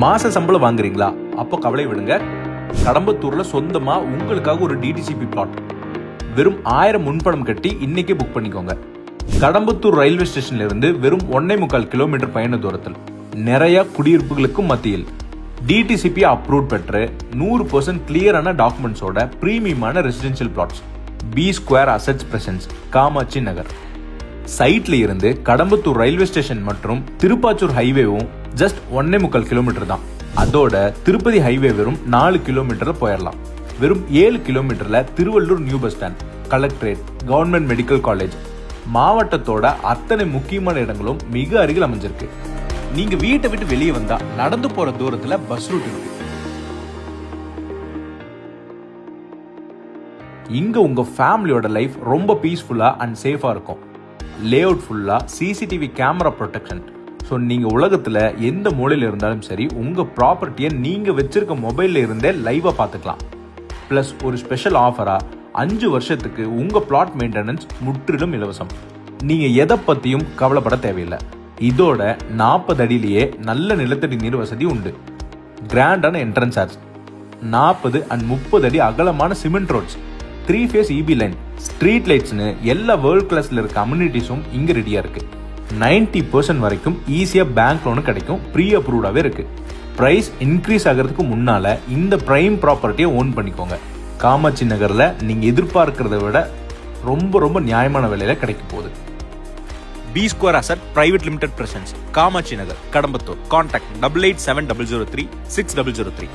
மாச சம்பளம் வாங்குறீங்களா? அப்போ கவலை விடுங்க. கடம்பத்தூர்ல சொந்தமா உங்களுக்காக ஒரு டிடிசிபி பிளாட் வெறும் ஆயிரம் முன்பணம் கட்டி இன்னைக்கே புக் பண்ணிக்கோங்க. கடம்பத்தூர் ரயில்வே ஸ்டேஷன்ல இருந்து வெறும் ஒன்னே முக்கால் கிலோமீட்டர் பயண தூரத்தில். நிறைய குடியிருப்புகளுக்கும் மத்தியில். டிடிசிபி அப்ரூவ் பெற்று நூறு பர்சன்ட் கிளியரான டாக்குமெண்ட்ஸோட பிரீமியமான residential plots B square assets presents Kamatchi Nagar. சைட்ல இருந்து கடம்பத்தூர் ரயில்வே ஸ்டேஷன் மற்றும் திருப்பாச்சூர் ஹைவேவும் ஜஸ்ட் ஒன்னே முக்கால் கிலோமீட்டர் தான். அதோட திருப்பதி ஹைவே வெறும் நாலு கிலோமீட்டர்ல போயிடலாம் வெறும் ஏழு கிலோமீட்டர்ல Tiruvallur new bus stand collectorate government medical college மாவட்டத்தோட அத்தனை முக்கியமான இடங்களும் மிக அருகில் அமைஞ்சிருக்கு. நீங்க வீட்டை விட்டு வெளியே வந்தா நடந்து போற தூரத்துல பஸ் ரூட் இருக்கு. இங்க உங்க ஃபேமிலியோட லைஃப் ரொம்ப பீஸ்ஃபுல்லா அண்ட் சேஃபா இருக்கும். லே அவுட் ஃபுல்லாக சிசிடிவி கேமரா ப்ரொடெக்ஷன் ஸோ நீங்கள் உலகத்தில் எந்த மூலையில் இருந்தாலும் சரி உங்கள் ப்ராப்பர்ட்டியை நீங்கள் வச்சுருக்க மொபைலில் இருந்தே லைவாக பார்த்துக்கலாம் ப்ளஸ் ஒரு ஸ்பெஷல் ஆஃபராக அஞ்சு வருஷத்துக்கு உங்கள் பிளாட் மெயின்டெனன்ஸ் முற்றிலும் இலவசம். நீங்கள் எதை பற்றியும் கவலைப்பட தேவையில்லை. இதோட நாற்பது அடியிலேயே நல்ல நிலத்தடி நீர் வசதி உண்டு. கிராண்டான என்ட்ரன்ஸ் சார்ஜ் நாற்பது அண்ட் முப்பது அடி அகலமான cement roads three phase EB line street லைட்ஸ்னு எல்லா வேர்ல்ட் கிளாஸில் இருக்க அம்யூனிட்டிஸும் இங்க ரெடியா இருக்கு. 90% பர்சன்ட் வரைக்கும் ஈஸியாக பேங்க் லோனு கிடைக்கும் ப்ரீ அப்ரூவ்டாகவே இருக்குது ப்ரைஸ் இன்க்ரீஸ் ஆகிறதுக்கு முன்னால் இந்த ப்ரைம் ப்ராப்பர்ட்டியை ஓன் பண்ணிக்கோங்க. காமாட்சி நகரில் நீங்கள் எதிர்பார்க்கிறத விட ரொம்ப ரொம்ப நியாயமான விலையில் கிடைக்க போகுது. B square asset private limited presents Kamatchi Nagar Kadambathur. Contact double eight seven double zero three six double zero three